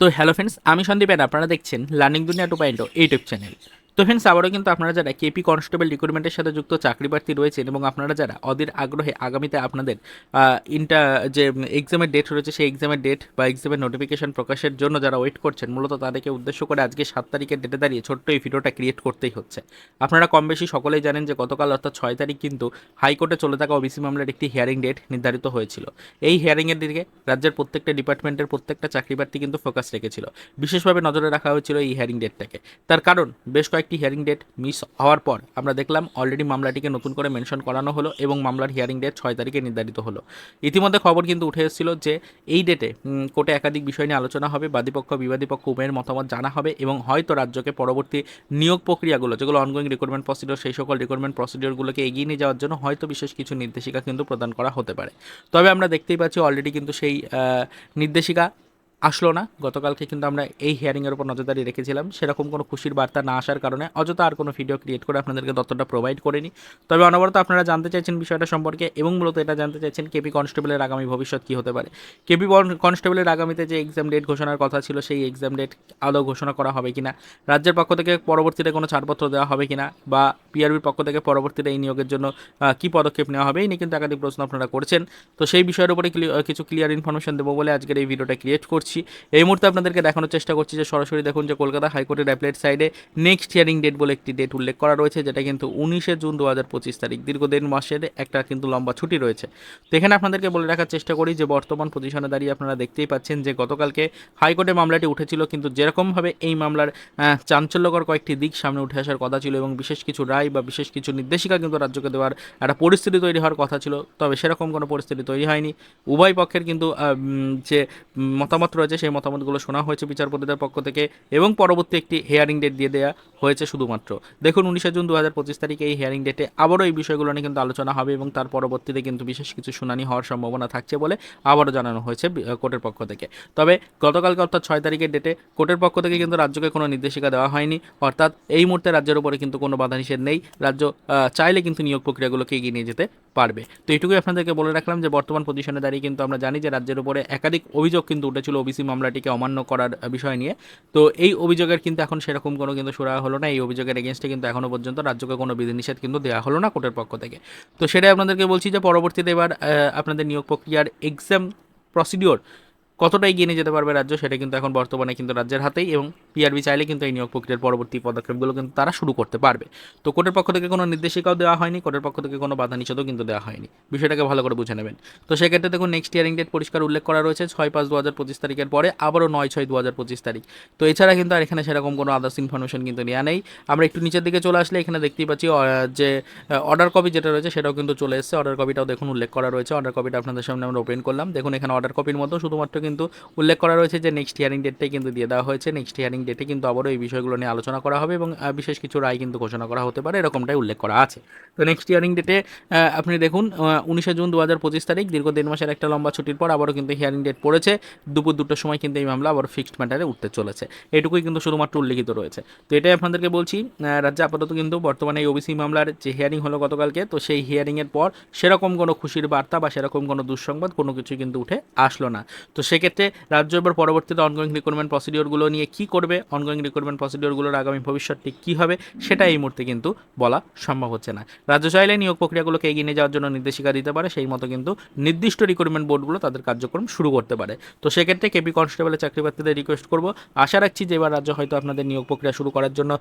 তো hello friends আমি Sandeep and আপনারা দেখছেন learning Duniya two point YouTube channel. তো ফ্রেন্ডস আবারও কিন্তু আপনারা যারা কেপি কনস্টেবল রিক্রুটমেন্টের সাথে যুক্ত চাকরি প্রার্থী রয়েছেন এবং আপনারা যারা অধীর আগ্রহে আগামীতে আপনাদের ইন্টার যে এক্সামের ডেট রয়েছে সেই এক্সামের ডেট বা এক্সামের নোটিফিকেশন প্রকাশের জন্য যারা ওয়েট করছেন, মূলত তাদেরকে উদ্দেশ্য করে আজকে সাত তারিখের ডেটে দাঁড়িয়ে ছোট্ট এই ভিডিওটা ক্রিয়েট করতেই হচ্ছে। আপনারা কম বেশি সকলেই জানেন যে গতকাল অর্থাৎ ছয় তারিখ কিন্তু হাইকোর্টে চলে থাকা ওবিসি মামলার একটি হিয়ারিং ডেট নির্ধারিত হয়েছিল। এই হিয়ারিংয়ের দিকে রাজ্যের প্রত্যেকটা ডিপার্টমেন্টের প্রত্যেকটা চাকরি প্রার্থী কিন্তু ফোকাস রেখেছিল। বিশেষভাবে নজরে রাখা হয়েছিল এই হিয়ারিং ডেটটাকে তার কারণ, বেশ কয়েকটি হিয়ারিং ডেট মিস হওয়ার পর আমরা দেখলাম অলরেডি মামলাটিকে নতুন করে মেনশন করানো হলো এবং মামলার হিয়ারিং ডেট ছয় তারিখে নির্ধারিত হলো। ইতিমধ্যে খবর কিন্তু উঠে এসেছিল যে এই ডেটে কোর্টে একাধিক বিষয় নিয়ে আলোচনা হবে, বাদীপক্ষ বিবাদী পক্ষ উভয়ের মতামত জানা হবে এবং হয়তো রাজ্যকে পরবর্তী নিয়োগ প্রক্রিয়াগুলো, যেগুলো অনগোয়িং রিক্রুটমেন্ট প্রসিডিওর সেই সকল রিক্রুটমেন্ট প্রসিডিওরগুলোকে এগিয়ে নিয়ে যাওয়ার জন্য হয়তো বিশেষ কিছু নির্দেশিকা কিন্তু প্রদান করা হতে পারে। তবে আমরা দেখতেই পাচ্ছি অলরেডি কিন্তু সেই নির্দেশিকা আসলো না। গতকালকে কিন্তু আমরা এই হিয়ারিংয়ের উপর নজরদারি রেখেছিলাম। সেরকম কোনো খুশির বার্তা না আসার কারণে অযথা আর কোনো ভিডিও ক্রিয়েট করে আপনাদেরকে তথ্যটা প্রোভাইড করিনি। তবে অনবরত আপনারা জানতে চাইছেন বিষয়টা সম্পর্কে এবং মূলত এটা জানতে চাইছেন কেপি কনস্টেবলের আগামী ভবিষ্যৎ কী হতে পারে। কেপি কনস্টেবলের আগামীতে যে এক্সাম ডেট ঘোষণার কথা ছিল, সেই এক্সাম ডেট আদৌ ঘোষণা করা হবে কিনা, রাজ্যের পক্ষ থেকে পরবর্তীতে কোনো ছাড়পত্র দেওয়া হবে কিনা, বা পিআরবির পক্ষ থেকে পরবর্তীতে এই নিয়োগের জন্য কী পদক্ষেপ নেওয়া হবে, এই নিয়ে কিন্তু একাধিক প্রশ্ন আপনারা করছেন। তো সেই বিষয়ের উপরে কিছু ক্লিয়ার ইনফরমেশন দেবো বলে আজকের এই ভিডিওটা ক্রিয়েট করছি। এই মুহূর্তে আপনাদেরকে দেখানোর চেষ্টা করছি যে সরাসরি দেখুন যে কলকাতা হাইকোর্টের অ্যাপলেট সাইডে নেক্সট হিয়ারিং ডেট বলে একটি ডেট উল্লেখ করা রয়েছে, যেটা কিন্তু উনিশে জুন দু হাজার পঁচিশ তারিখ দীর্ঘ মাসের একটা কিন্তু লম্বা ছুটি রয়েছে। তো এখানে আপনাদেরকে বলে রাখার চেষ্টা করি যে বর্তমান পজিশনে দাঁড়িয়ে আপনারা দেখতেই পাচ্ছেন যে গতকালকে হাইকোর্টে মামলাটি উঠেছিল, কিন্তু যেরকমভাবে এই মামলার চাঞ্চল্যকর কয়েকটি দিক সামনে উঠে আসার কথা ছিল এবং বিশেষ কিছু রায় বা বিশেষ কিছু নির্দেশিকা কিন্তু রাজ্যকে দেওয়ার একটা পরিস্থিতি তৈরি হওয়ার কথা ছিল, তবে সেরকম কোনো পরিস্থিতি তৈরি হয়নি। উভয় পক্ষের কিন্তু যে মতামত রয়েছে, সেই মতামতগুলো শোনা হয়েছে বিচারপতিদের পক্ষ থেকে এবং পরবর্তী একটি হেয়ারিং ডেট দিয়ে দেওয়া হয়েছে শুধুমাত্র। দেখুন, উনিশে জুন দু হাজার পঁচিশ তারিখে এই হেয়ারিং ডেটে আবারও এই বিষয়গুলো নিয়ে কিন্তু আলোচনা হবে এবং তার পরবর্তীতে কিন্তু বিশেষ কিছু শুনানি হওয়ার সম্ভাবনা থাকছে বলে আবারও জানানো হয়েছে কোর্টের পক্ষ থেকে। তবে গতকালকে অর্থাৎ ছয় তারিখের ডেটে কোর্টের পক্ষ থেকে কিন্তু রাজ্যকে কোনো নির্দেশিকা দেওয়া হয়নি। অর্থাৎ এই মুহূর্তে রাজ্যের উপরে কিন্তু কোনো বাধা নিষেধ নেই। রাজ্য চাইলে কিন্তু নিয়োগ প্রক্রিয়াগুলোকে এগিয়ে নিয়ে যেতে পারবে। তো এইটুকুই আপনাদেরকে বলে রাখলাম যে, বর্তমান পজিশনে দাঁড়িয়ে কিন্তু আমরা জানি যে, রাজ্যের উপরে একাধিক অভিযোগ কিন্তু উঠেছিল ওবিসি মামলাটিকে অমান্য করার বিষয় নিয়ে। তো এই অভিযোগের কিন্তু এখন সেরকম কোনো কিন্তু সুরা হলো না। এই অভিযোগের এগেনস্টে কিন্তু এখনও পর্যন্ত রাজ্যকে কোনো বিধিনিষেধ কিন্তু দেওয়া হলো না কোর্টের পক্ষ থেকে। তো সেটাই আপনাদেরকে বলছি যে, পরবর্তীতে এবার আপনাদের নিয়োগ প্রক্রিয়ার এক্সাম প্রসিডিওর কতটা এগিয়ে নিয়ে যেতে পারবে রাজ্য, সেটা কিন্তু এখন বর্তমানে কিন্তু রাজ্যের হাতেই এবং পিআরবি চাইলে কিন্তু এই নিয়োগ প্রক্রিয়ার পরবর্তী পদক্ষেপগুলো কিন্তু তারা শুরু করতে পারবে। তো কোর্টের পক্ষ থেকে কোনো নির্দেশিকাও দেওয়া হয়নি, কোর্টের পক্ষ থেকে কোনো বাধা নিষেধও কিন্তু দেওয়া হয়নি। বিষয়টাকে ভালো করে বুঝে নেবেন। তো সেক্ষেত্রে দেখুন নেক্সট ইয়ারিং ডেট পরিষ্কার উল্লেখ করা রয়েছে, ছয় পাঁচ দু হাজার পঁচিশ তারিখের পরে আবারও নয় ছয় দু হাজার পঁচিশ তারিখ। তো এছাড়া কিন্তু আর এখানে সেরকম কোনো আদার্স ইনফরমেশন কিন্তু নেওয়া নেই। আমরা একটু নিচের দিকে চলে আসলে এখানে দেখতেই পাচ্ছি যে অর্ডার কপি যেটা রয়েছে সেটাও কিন্তু চলে এসেছে। অর্ডার কপিটাও দেখুন উল্লেখ করা রয়েছে। অর্ডার কপিটা আপনাদের সামনে আমরা ওপেন করলাম। দেখুন, এখানে অর্ডার কপির মতো শুধুমাত্র কিন্তু উল্লেখ করা রয়েছে যে নেক্সট হিয়ারিং ডেটটাই কিন্তু দিয়ে দেওয়া হয়েছে। নেক্সট হিয়ারিং ডেটে কিন্তু আবারও এই বিষয়গুলো নিয়ে আলোচনা করা হবে এবং বিশেষ কিছু রায় কিন্তু ঘোষণা করা হতে পারে, এরকমটাই উল্লেখ করা আছে। তো নেক্সট হিয়ারিং ডেটে আপনি দেখুন উনিশে জুন দু হাজার পঁচিশ তারিখ, দীর্ঘ দেড় মাসের একটা লম্বা ছুটির পর আবারও কিন্তু হিয়ারিং ডেট পড়েছে। দুপুর দুটোর সময় কিন্তু এই মামলা আবার ফিক্সড ম্যাটারে উঠতে চলেছে। এটুকুই কিন্তু শুধুমাত্র উল্লেখিত রয়েছে। তো এটাই আপনাদেরকে বলছি রাজ্যে আপাতত কিন্তু বর্তমানে এই ওবিসি মামলার যে হিয়ারিং হলো গতকালকে, তো সেই হিয়ারিংয়ের পর সেরকম কোনো খুশির বার্তা বা সেরকম কোনো দুঃসংবাদ কোনো কিছুই কিন্তু উঠে আসলো না। তো সেক্ষেত্রে রাজ্য এবার পরবর্তীতে অনগোয়িং রিক্রুটমেন্ট প্রসিডিওরগুলো নিয়ে কী করবে অনগোয়িং রিক্রুটমেন্ট প্রসিডিওরগুলোর আগামী ভবিষ্যৎটি কী হবে, সেটা এই মুহূর্তে কিন্তু বলা সম্ভব হচ্ছে না। রাজ্য চাইলে নিয়োগ প্রক্রিয়াগুলোকে এগিয়ে নিয়ে যাওয়ার জন্য নির্দেশিকা দিতে পারে, সেই মতো কিন্তু নির্দিষ্ট রিক্রুটমেন্ট বোর্ডগুলো তাদের কার্যক্রম শুরু করতে পারে। তো সেক্ষেত্রে কেপি কনস্টেবলের চাকরি প্রার্থীদের রিকোয়েস্ট করব। আশা রাখছি যে এবার রাজ্য হয়তো আপনাদের নিয়োগ প্রক্রিয়া শুরু করার জন্য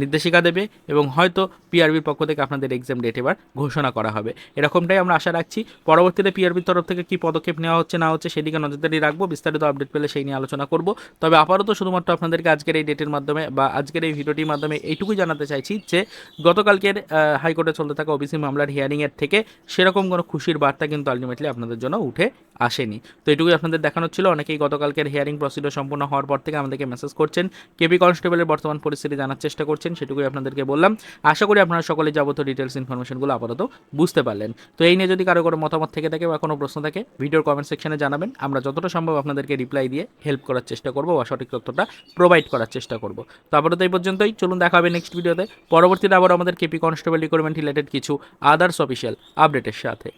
নির্দেশিকা দেবে এবং হয়তো পিআরবির পক্ষ থেকে আপনাদের এক্সাম ডেট এবার ঘোষণা করা হবে। এরকমটাই আমরা আশা রাখছি। পরবর্তীতে পিআরবির তরফ থেকে কী পদক্ষেপ নেওয়া হচ্ছে না হচ্ছে সেদিকে নজরদারি রাখব। বিস্তারিত আপডেট পেলে সেই নিয়ে আলোচনা করব। তবে আপাতত শুধুমাত্র আপনাদেরকে আজকের এই ডেটের মাধ্যমে বা আজকের এই ভিডিওটির মাধ্যমে এইটুকুই জানাতে চাইছি যে গতকালকের হাইকোর্টে চলতে থাকা ওবিসি মামলার হিয়ারিংয়ের থেকে সেরকম কোনো খুশির বার্তা কিন্তু আলটিমেটলি আপনাদের জন্য উঠে আসেনি। তো এটুকুই আপনাদের দেখানো ছিল। অনেকেই গতকালকের হিয়ারিং প্রসিডিওর সম্পূর্ণ হওয়ার পর থেকে আমাদেরকে মেসেজ করছেন। কেপি কনস্টেবলের বর্তমান পরিস্থিতি জানার চেষ্টা করছেন, সেটুকুই আপনাদেরকে বললাম। আশা করি আপনারা সকলে যাবতীয় ডিটেলস ইনফরমেশনগুলো আপাতত বুঝতে পারলেন। তো এই নিয়ে যদি কারও কোনো মতামত থেকে থাকে বা কোনো প্রশ্ন থাকে, ভিডিওর কমেন্ট সেকশনে জানাবেন। আমরা যতটা সম্ভব আপনাদেরকে রিপ্লাই দিয়ে হেল্প করার চেষ্টা করব বা সঠিক তথ্যটা প্রোভাইড করার চেষ্টা করব। তো আপাতত এই পর্যন্তই। চলুন দেখা হবে নেক্সট ভিডিওতে পরবর্তীতে আবার আমাদের কেপি কনস্টেবল রিক্রুটমেন্ট রিলেটেড কিছু আদার্স অফিসিয়াল আপডেটের সাথে।